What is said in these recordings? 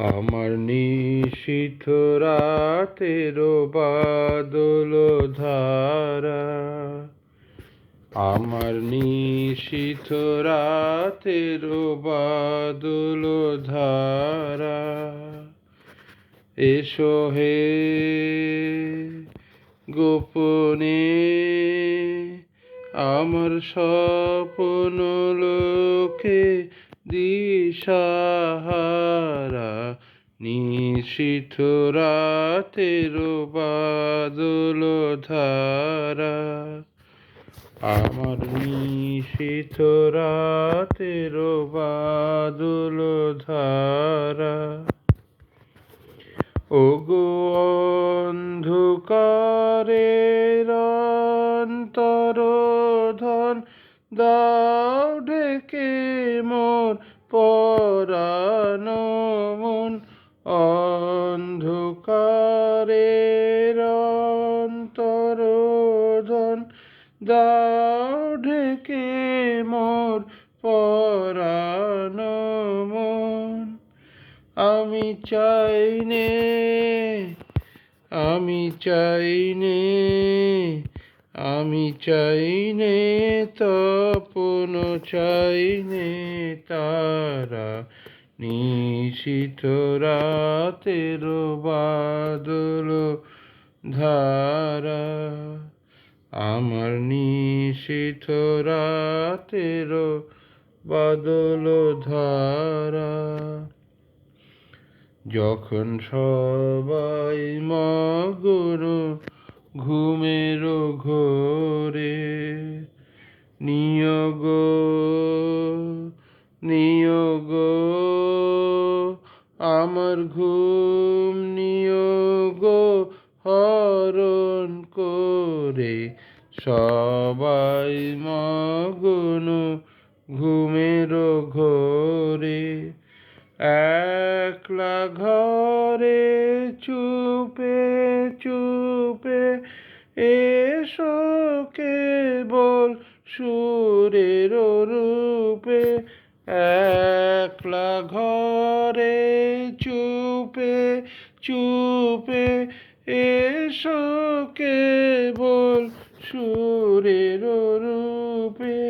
আমার নিশীথ রাতের বাদল ধারা। আমার নিশীথ রাতের বাদল ধারা। এসো হে গোপনে, আমার স্বপ্ন লোকে দিশাহারা। নিশীথ রাতের বাদল ধারা। আমার নিশীথ রাতের বাদল ধারা। ওগো অন্ধকারের অন্তরধন, দাও ঢেকে মোর পরানো মন। অন্ধকারের অন্তরধন দাও ঢেকে মোর পরানো মন। আমি চাইনে আমি চাইনে আমি চাইনে তপন চাই নে তারা নিশীথ রাতের বাদল ধারা আমার নিশীথ রাতের বাদল ধারা। যখন সবাই মগন ঘুমের ঘোরে আমার ঘুম নিয়োগ হরণ করে। সবাই মগন ঘুমের ঘোরে। একলা ঘরে চুপে চুপে এসো কেবল সুরের রূপে। একলা ঘরে চুপে চুপে এসো কেবল সুরের রূপে।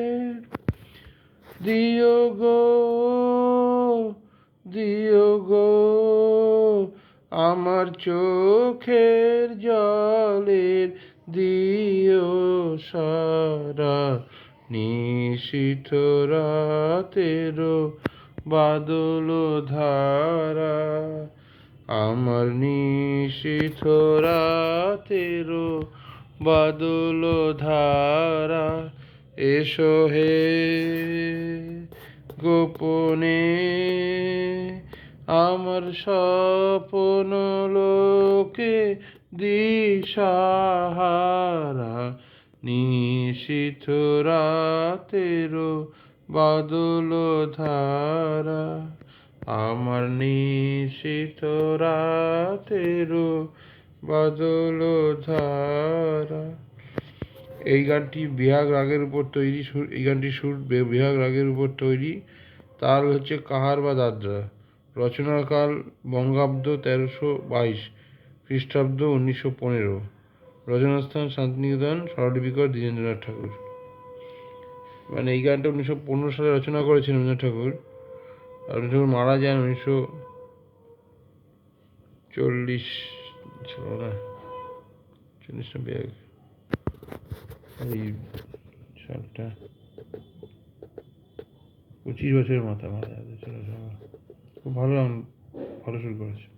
দিও গো দিও গো আমার চোখের জলের, দিও সারা নিশীথ রাতের বাদল ধারা। আমার নিশীথ রাতের বাদল ধারা, এসো হে গোপনে। আমার স্বপন লোকে দিশাহারা, নিশীথ রাতের বাদল ধারা। আমার রাতের বাদল ধারা। এই গানটি বিহাগ রাগের উপর তৈরি সুর, এই গানটি সুর বিহাগ রাগের উপর তৈরি। তাল হচ্ছে কাহার বা দাদরা। রচনাকাল বঙ্গাব্দ তেরোশো বাইশ, খ্রিস্টাব্দ উনিশশো পনেরো। রচনাস্থান শান্তিনিকেতন স্বরলিপিকর দ্বিজেন্দ্রনাথ ঠাকুর। মানে এই গানটা উনিশশো পনেরো সালে রচনা করেছেন রবীন্দ্রনাথ ঠাকুর। আর রবীন্দ্রনাথ ঠাকুর মারা যান উনিশশো চল্লিশ ছিল না চল্লিশ ব্যাগ এই সালটা পঁচিশ বছরের মাথা মাথা খুব ভালো ভালো শুরু করেছে।